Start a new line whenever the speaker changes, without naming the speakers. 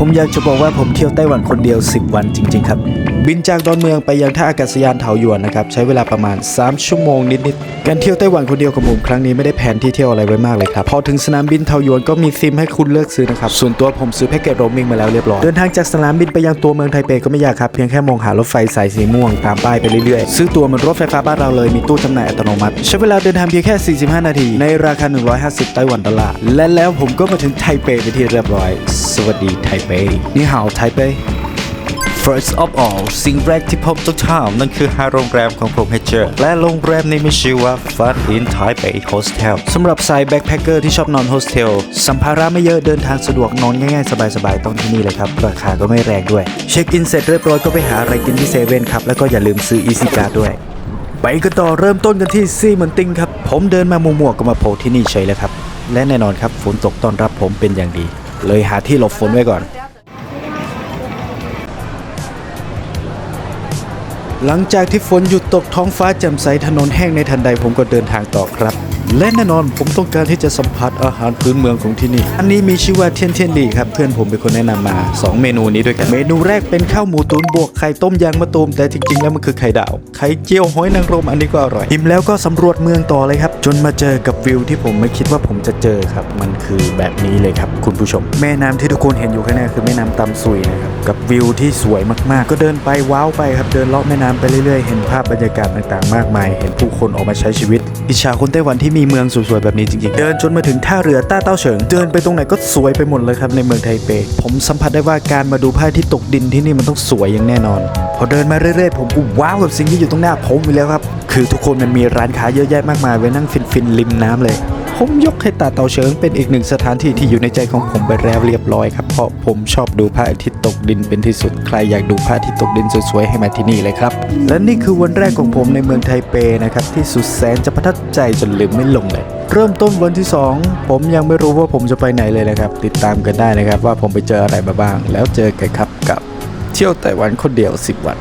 ผมอยากจะบอกว่าผมเที่ยวไต้หวันคนเดียว 10 วันจริง ๆ ครับ บินจากดอนเมืองไปยังท่าอากาศยานเถาหยวนนะครับใช้เวลาประมาณ 3 ชั่วโมงนิดๆการเที่ยวไต้หวันคนเดียวของผมครั้งนี้ไม่ได้แผนที่เที่ยวอะไรไว้มากเลยครับพอถึงสนามบินเถาหยวนก็มีซิมให้คุณเลือกซื้อนะครับส่วนตัวผมซื้อแพ็กเกจโรมมิ่งมาแล้วเรียบร้อยเดินทางจากสนามบินไปยังตัวเมืองไทเปก็ไม่ยากครับเพียงแค่มองหารถไฟสายสีม่วงตามป้ายไปเรื่อยๆซื้อตัวเหมือนรถไฟฟ้าบ้านเราเลยมีตู้จำหน่ายอัตโนมัติใช้เวลาเดินทางเพียงแค่ 45 นาที ในราคา 150 ไต้หวันดอลลาร์และแล้วผมก็มาถึงไทเปเป็นที่เรียบร้อย สวัสดีไทเปนี่ฮาวไทเป
First of all สิ่งแรกที่ผมต้องถามนั่นคือหาโรงแรมของผมให้เจอ และโรงแรมนี้มีชื่อว่า Fun in Taipei Hostel
สำหรับสายแบ็คแพคเกอร์ที่ชอบนอนโฮสเทลสัมภาระไม่เยอะเดินทางสะดวกนอนง่ายๆ สบายๆต้องที่นี่เลยครับราคาก็ไม่แรงด้วย เช็คอินเสร็จเรียบร้อยก็ไปหาอะไรกินที่เซเว่นครับแล้วก็อย่าลืมซื้ออีซิการ์ด้วยไปกันต่อเริ่มต้นกันที่ซีเหมือนติงครับ ผมเดินมามัวๆก็มาโผล่ที่นี่เฉยเลยครับ และแน่นอนครับฝนตกต้อนรับผมเป็นอย่างดี เลยหาที่หลบฝนไว้ก่อน หลังจากที่ฝนหยุดตกท้องฟ้าแจ่มใสถนนแห้งในทันใดผมก็เดินทางต่อครับ และแน่นอนผมต้องการที่จะสัมผัสอาหารพื้นเมืองของที่นี่ อันนี้มีชื่อว่าเทียนเทียนดีครับ เพื่อนผมเป็นคนแนะนำมา 2 เมนูนี้ด้วยกัน เมนูแรกเป็นข้าวหมูตุ๋นบวกไข่ต้มยางมะตูมแต่จริงๆ แล้วมันคือไข่ดาว ไข่เจียวหอยนางรมอันนี้ก็อร่อยอิ่มแล้วก็สำรวจเมืองต่อเลยครับ จนมาเจอกับวิวที่ผมไม่คิดว่าผมจะเจอครับ มันคือแบบนี้เลยครับ คุณผู้ชม แม่น้ำที่ทุกคนเห็นอยู่ข้างหน้าคือแม่น้ำตำซุยนะครับกับวิวที่สวยมากๆ ก็เดินไปว้าวไปครับเดินเลาะแม่น้ำไปเรื่อยๆ เห็นภาพบรรยากาศต่างๆ มากมาย เห็นผู้คนออกมาใช้ชีวิตอิจฉาคนไต้หวันที่มีเมืองสวยๆแบบนี้จริงๆ เดินจนมาถึงท่าเรือต้าเต้าเฉิง เดินไปตรงไหนก็สวยไปหมดเลยครับในเมืองไทเป ผมสัมผัสได้ว่าการมาดูพระอาทิตย์ตกดินที่นี่มันต้องสวยอย่างแน่นอน พอเดินมาเรื่อยๆ ผมก็ว้าวกับสิ่งที่อยู่ตรงหน้าผมอีกแล้วครับ คือทุกคนมันมีร้านค้าเยอะแยะมากมายไว้นั่งฟินๆริมน้ำเลย ผมยกให้ตาเตาเฉิงเป็นอีกหนึ่งสถานที่ที่อยู่ในใจของผมไปแล้วเรียบร้อยครับ เพราะผมชอบดูพระอาทิตย์ตกดินเป็นที่สุด ใครอยากดูพระอาทิตย์ตกดินสวยๆให้มาที่นี่เลยครับ และนี่คือวันแรกของผมในเมืองไทเปนะครับที่สุดแสนจะประทับใจจนลืมไม่ลงเลย เริ่มต้นวันที่ 2 ผมยังไม่รู้ว่าผมจะไปไหนเลยนะครับ ติดตามกันได้นะครับว่าผมไปเจออะไรมาบ้าง แล้วเจอกันครับกับ เที่ยวไต้หวันคนเดียว 10 วัน